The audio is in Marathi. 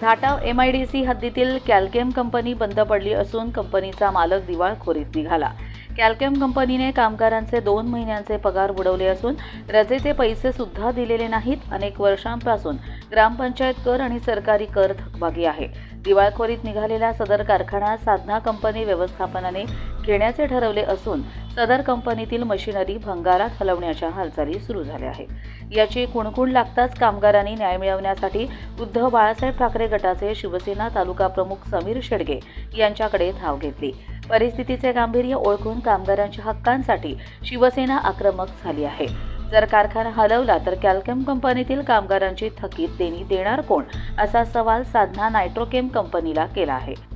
धाटाव सी हद्दीतील कॅल्केम कंपनी बंद पडली असून कंपनीचा मालक दिवाळखोरीत निघाला. कॅल्केम कंपनीने कामगारांचे दोन महिन्यांचे पगार बुडवले असून रजेचे पैसे सुद्धा दिलेले नाहीत. अनेक वर्षांपासून ग्रामपंचायत कर आणि सरकारी कर थकबाकी आहे. दिवाळखोरीत निघालेला सदर कारखाना साधना कंपनी व्यवस्थापनाने घेण्याचे ठरवले असून सदर कंपनीतील मशिनरी भंगारात हलवण्याच्या हालचाली सुरू झाल्या आहेत. याची कुणकुण लागताच कामगारांनी न्याय मिळवण्यासाठी उद्धव बाळासाहेब ठाकरे गटाचे शिवसेना तालुका प्रमुख समीर शेडगे यांच्याकडे धाव घेतली. परिस्थितीचे गांभीर्य ओळखून कामगारांच्या हक्कांसाठी शिवसेना आक्रमक झाली आहे. जर कारखाना हलवला तर कॅल्केम कंपनीतील कामगारांची थकीत देणी देणार कोण? असा सवाल साधना नायट्रोकेम कंपनीला केला आहे.